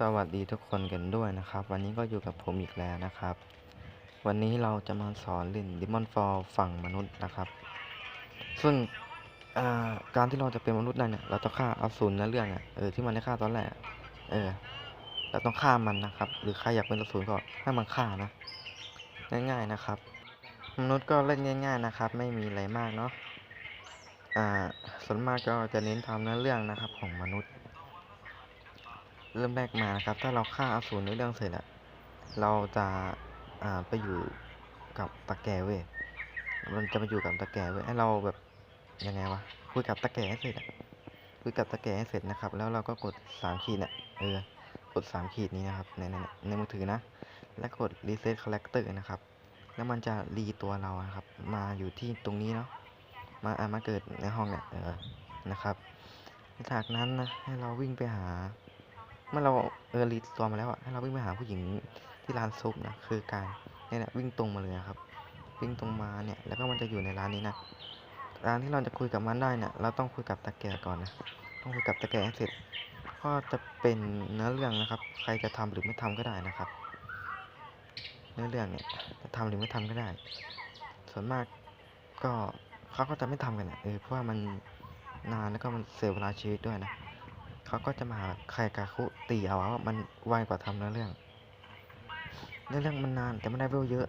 สวัสดีทุกคนกันด้วยนะครับ วันนี้ก็อยู่กับผมอีกแล้วนะครับ วันนี้เราจะมาสอนเล่น Demon Fall ฝั่งมนุษย์นะครับ ซึ่งการที่เราจะเป็นมนุษย์ได้เนี่ยเราต้องฆ่าอสูรในเรื่องอะเออที่มันได้ฆ่าตอนแรกเออเราต้องฆ่ามันนะครับ หรือใครอยากเป็นอสูรก็ให้มันฆ่านะ ง่ายๆนะครับ มนุษย์ก็เล่นง่าย ๆนะครับ ไม่มีอะไรมากเนาะอ่าส่วนมากก็จะเน้นทำเนื้อเรื่องนะครับของมนุษย์ เริ่มแรกมานะครับ ถ้าเราฆ่าอสูรในเรื่องเสร็จอะเราจะอ่าไปอยู่กับตะแกเว้ยมันจะไปอยู่กับตะแกเว้ยให้เราแบบยังไงวะคุยกับตะแกให้เสร็จอะคุยกับตะแกให้เสร็จนะครับ แล้วเราก็กดสามขีดเนี่ยเออกดสามขีดนี้นะครับในในในมือถือนะ แล้วกด reset character นะครับ แล้วมันจะรีตัวเราอะครับ มาอยู่ที่ตรงนี้เนาะมาอ่ามาเกิดในห้องเนี่ยเออนะครับจากนั้นนะให้เราวิ่งไปหา มื่อเราเออรีตัวมาแล้วอะให้เราวิ่งไปหาผู้หญิงที่ร้านซุปนะคือการเนี่ยแหละวิ่งตรงมาเลยครับ วิ่งตรงมาเนี่ยแล้วก็มันจะอยู่ในร้านนี้นะร้านที่เราจะคุยกับมันได้เนี่ยเราต้องคุยกับตาแก่ก่อนนะต้องคุยกับตาแก่ให้เสร็จก็จะเป็นเนื้อเรื่องนะครับ ใครจะทำหรือไม่ทำก็ได้นะครับ เนื้อเรื่องเนี่ยจะทำหรือไม่ทำก็ได้ ส่วนมากก็เขาก็จะไม่ทำกันอะเออเพราะว่ามันนานแล้วก็มันเสียเวลาชีวิตด้วยนะ เขาก็จะมาหาใครกาคุตีเอาว่ามันไวกว่าทำเนื้อเรื่องเนื้อเรื่องมันนานแต่ไม่ได้เวลเยอะ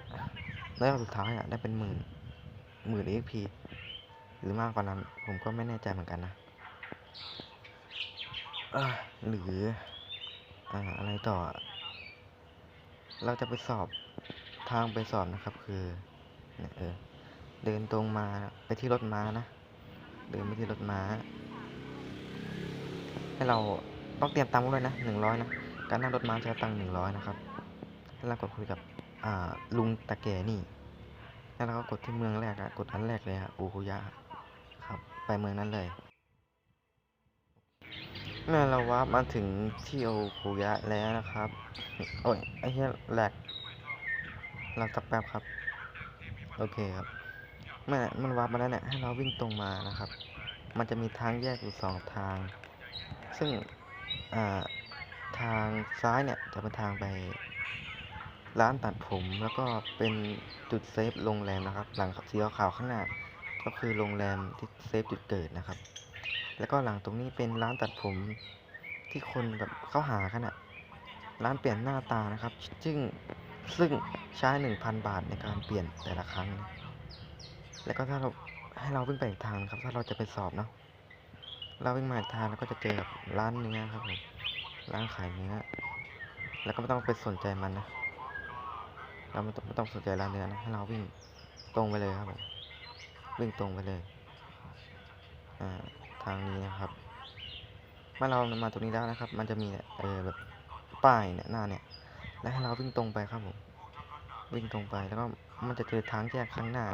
แล้วสุดท้ายอะได้เป็นหมื่นหมื่น XP หรือมากกว่านั้น ผมก็ไม่แน่ใจเหมือนกันนะอะหรืออ่าอะไรต่อ เราจะไปสอบทางไปสอบนะครับ คือเนี่ยเออเดินตรงมาไปที่รถม้านะ เดินไปที่รถม้า ให้เราต้องเตรียมตังค์ด้วยนะหนึ่งร้อยนะ การนั่งรถม้าใช้ตังค์หนึ่งร้อยนะครับให้เรากดคุยกับลุงตะแก่นี่ แล้วเราก็กดที่เมืองแรกอะกดอันแรกเลยอะอูคุยะครับ ไปเมืองนั้นเลย เมื่อเราวาร์ปมาถึงที่โอคุยะแล้วนะครับ โอ้ยไอ้เหี้ยแหลก เราสักแป๊บครับ โอเคครับเมื่อมันวาร์ปมาแล้วเนี่ยให้เราวิ่งตรงมานะครับ มันจะมีทางแยกอยู่สองทาง ซึ่งทางซ้ายเนี่ยจะเป็นทางไปร้านตัดผมแล้วก็เป็นจุดเซฟโรงแรมนะครับ หลังสีขาวข้างหน้าก็คือโรงแรมที่เซฟจุดเกิดนะครับ แล้วก็หลังตรงนี้เป็นร้านตัดผมที่คนแบบเข้าหากันอะร้านเปลี่ยนหน้าตานะครับ ซึ่งซึ่งใช้หนึ่งพันบาทในการเปลี่ยนแต่ละครั้ง แล้วก็ถ้าเราให้เราวิ่งไปอีกทางครับ ถ้าเราจะไปสอบเนาะ เราวิ่งมาอีกทางแล้วก็จะเจอกับร้านเนื้อครับผมร้านขายเนื้อแล้วก็ไม่ต้องไปสนใจมันนะ เราไม่ต้องไม่ต้องสนใจร้านเนื้อนะให้เราวิ่งตรงไปเลยครับผมวิ่งตรงไปเลยอ่าทางนี้นะครับเมื่อเรามาตรงนี้แล้วนะครับ มันจะมีเออแบบป้ายเนี่ยหน้าเนี่ย แล้วให้เราวิ่งตรงไปครับผมวิ่งตรงไปแล้วก็มันจะเจอทางแยกข้างหน้า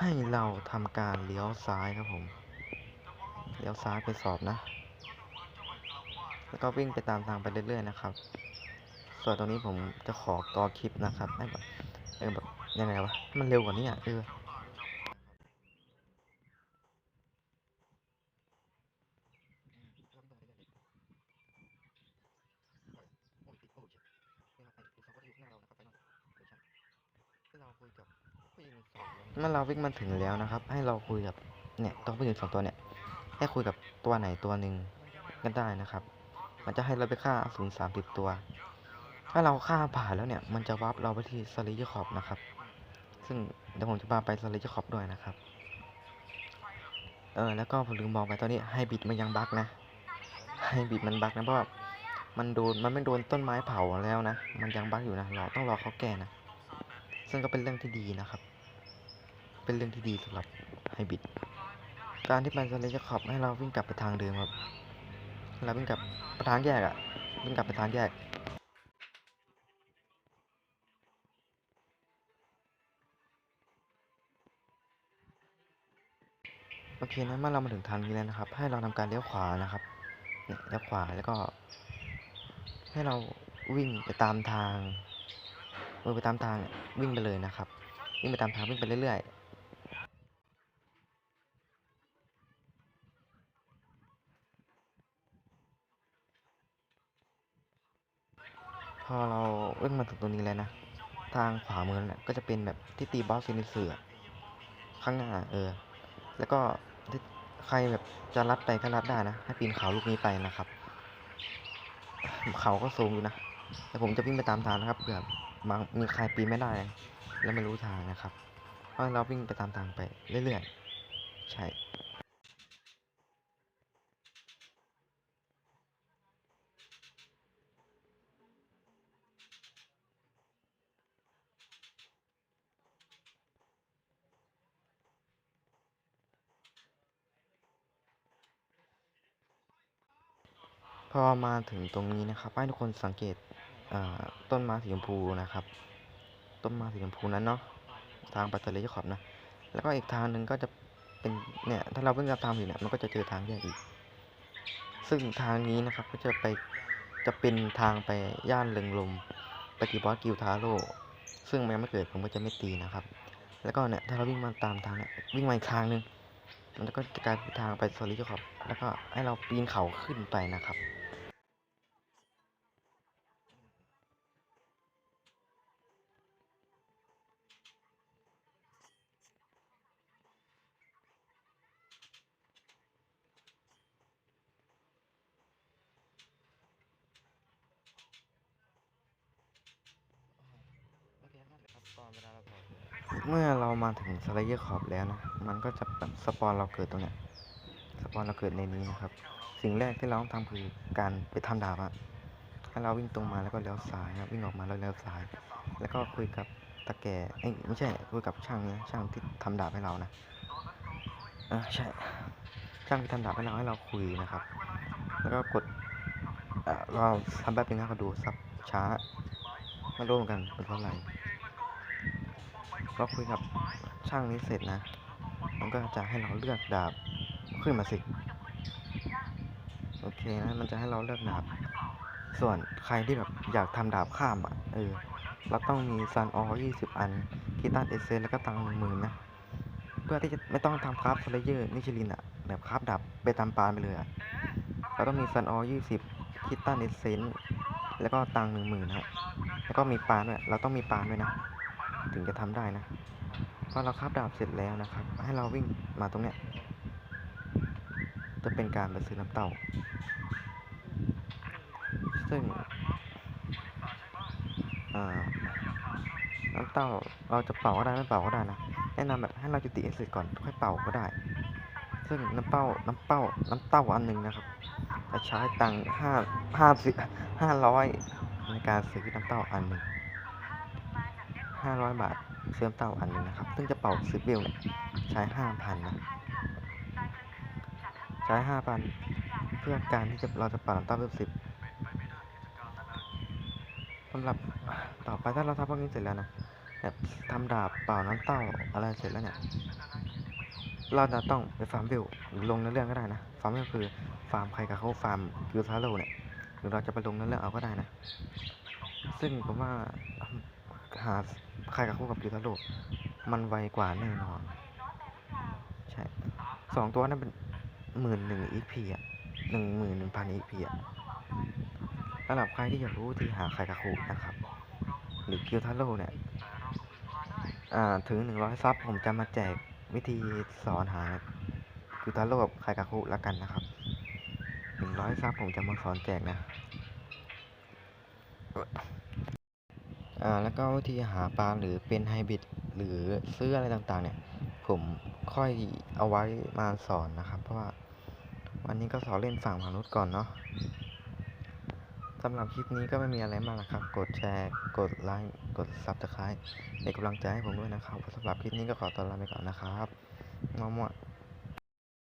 ให้เราทำการเลี้ยวซ้ายครับผม เลี้ยวซ้ายไปสอบนะ แล้วก็วิ่งไปตามทางไปเรื่อยๆนะครับ ส่วนตรงนี้ผมจะขอกอคลิปนะครับให้แบบเออแบบยังไงวะให้มันเร็วกว่านี้อะเออเมื่อเราวิ่งมาถึงแล้วนะครับ ให้เราคุยกับเนี่ยตัวผู้หญิงสองตัวเนี่ย ให้คุยกับตัวไหนตัวหนึ่งก็ได้นะครับ มันจะให้เราไปฆ่าอสูรสามสิบตัว ถ้าเราฆ่าผ่านแล้วเนี่ย มันจะวับเราไปที่สลิจคอบนะครับ ซึ่งเดี๋ยวผมจะพาไปสลิจคอบด้วยนะครับ เออ แล้วก็ผมลืมบอกไปตอนนี้ไฮบิดมันยังบั๊กนะ ไฮบิดมันบั๊กนะเพราะว่ามันโดน มันไม่โดนต้นไม้เผาแล้วนะ มันยังบั๊กอยู่นะ เราต้องรอเขาแก้นะ ซึ่งก็เป็นเรื่องที่ดีนะครับ เป็นเรื่องที่ดีสำหรับไฮบิด การที่มันจะเลยจะขอบให้เราวิ่งกลับไปทางเดิมครับเราวิ่งกลับไปทางแยกอะวิ่งกลับไปทางแยกโอเคนะเมื่อเรามาถึงทางนี้แล้วนะครับ ให้เราทำการเลี้ยวขวานะครับเนี่ยเลี้ยวขวาแล้วก็ ให้เราวิ่งไปตามทางเออไปตามทางวิ่งไปเลยนะครับ วิ่งไปตามทางวิ่งไปเรื่อย อเราวิ่งมาถึงตรงนี้แล้วนะ ทางขวามือนั่นแหละก็จะเป็นแบบที่ตีบอสซินิเสือข้างหน้าเออ แล้วก็ที่ใครแบบจะรัดไปก็รัดได้นะ ให้ปีนเขาลูกนี้ไปนะครับ เขาก็สูงอยู่นะ แต่ผมจะวิ่งไปตามทางนะครับเผื่อบางมีใครปีนไม่ได้ แล้วไม่รู้ทางนะครับเพราะเราวิ่งไปตามทางไปเรื่อยๆ ใช่ พอมาถึงตรงนี้นะครับให้ทุกคนสังเกตต้นไม้สีชมพูนะครับ ต้นไม้สีชมพูนั้นเนาะทางปัตเตอร์เลยขอบนะ แล้วก็อีกทางหนึ่งก็จะเป็นเนี่ยถ้าเราเพิ่งจะทำอยู่เนี่ยมันก็จะเจอทางแยกอีก ซึ่งทางนี้นะครับก็จะไปจะเป็นทางไปย่านเริงลมปตีบอสกิลทาโร่ซึ่งแม้ไม่เกิดผมก็จะไม่ตีนะครับ แล้วก็เนี่ยถ้าเราวิ่งมาตามทางเนี่ยวิ่งมาอีกทางหนึ่งมันก็จะกลายเป็นทางไปโซลิจขอบแล้วก็ให้เราปีนเขาขึ้นไปนะครับ เมื่อเรามาถึงสไลเยอร์ขอบแล้วนะ มันก็จะแบบสปอนเราเกิดตรงเนี้ย สปอนเราเกิดในนี้นะครับ สิ่งแรกที่เราต้องทำคือการไปทำดาบอะให้เราวิ่งตรงมาแล้วก็เลี้ยวซ้ายครับวิ่งออกมาแล้วเลี้ยวซ้าย แล้วก็คุยกับตะแกเอ้ยไม่ใช่คุยกับช่างเนี่ยช่างที่ทำดาบให้เรานะอ่าใช่ช่างที่ทำดาบให้เราให้เราคุยนะครับ แล้วก็กดเราทำแบบนึงนะก็ดูซับช้าไม่รู้เหมือนกันเป็นเพราะอะไร เราคุยกับช่างนี้เสร็จนะ มันก็จะให้เราเลือกดาบขึ้นมาสิ โอเคนะ มันจะให้เราเลือกดาบ ส่วนใครที่แบบอยากทำดาบข้ามอะ เออ เราต้องมีซันออยี่สิบอันกีตันเอเซนแล้วก็ตังหนึ่งหมื่นนะ เพื่อที่จะไม่ต้องทำคราฟเลเยอร์นิชลินอะ แบบคราฟดาบไปตามปานไปเลยอะ เราต้องมีซันออยี่สิบคิตตันเอเซนแล้วก็ตังหนึ่งหมื่นฮะ แล้วก็มีปานด้วยเราต้องมีปานด้วยนะ ถึงจะทำได้นะพอเราคาฟดาบเสร็จแล้วนะครับ ให้เราวิ่งมาตรงเนี้ยจะเป็นการไปซื้อน้ำเต้า ซึ่งน้ำเต้าเราจะเป่าก็ได้ไม่เป่าก็ได้นะแนะนำแบบให้เราจุติให้เสร็จก่อนค่อยเป่าก็ได้ ซึ่งน้ำเป้าน้ำเป้าน้ำเต้าอันหนึ่งนะครับจะใช้ตังค์ห้าห้าสิบห้าร้อยในการซื้อน้ำเต้าอันหนึ่ง ห้าร้อยบาทซื้อน้ำเต้าอันหนึ่งนะครับ ซึ่งจะเป่าซื้อเบลเนี่ยใช้ห้าพันนะ ใช้ห้าพันเพื่อการที่จะเราจะเป่าน้ำเต้าเบลสิบสำหรับต่อไปถ้าเราทำพวกนี้เสร็จแล้วนะแบบทำดาบเป่าน้ำเต้าอะไรเสร็จแล้วเนี่ยเราจะต้องไปฟาร์มวิวหรือลงในเรื่องก็ได้นะ ฟาร์มวิวคือฟาร์มใครกับเขาฟาร์มกิลซาโลเนี่ยหรือเราจะไปลงในเรื่องเอาก็ได้นะ ซึ่งผมว่าหา ใครกับคู่กับกิลซาโลมันไวกว่าแน่นอน ใช่สองตัวนั้นเป็นหมื่นหนึ่งอีพีอะหนึ่งหมื่นหนึ่งพันอีพีอะสำหรับใครที่อยากรู้ที่หาใครกับคู่นะครับ หรือกิลทาโร่เนี่ยอ่าถึงหนึ่งร้อยซับผมจะมาแจกวิธีสอนหากิลทาโร่กับใครกับคู่แล้วกันนะครับหนึ่งร้อยซับผมจะมาสอนแจกนะ แล้วก็วิธีหาปลาหรือเป็นไฮบริดหรือซื้ออะไรต่างๆ เนี่ย ผมค่อยเอาไว้มาสอนนะครับ เพราะว่าวันนี้ก็สอนเล่นฝั่งมนุษย์ก่อนเนาะสำหรับคลิปนี้ก็ไม่มีอะไรมากนะครับ กดแชร์ กดไลค์ กดซับสไครต์เป็นกำลังใจให้ผมด้วยนะครับสำหรับคลิปนี้ก็ขอตัวลาไปก่อนนะครับมั่วๆ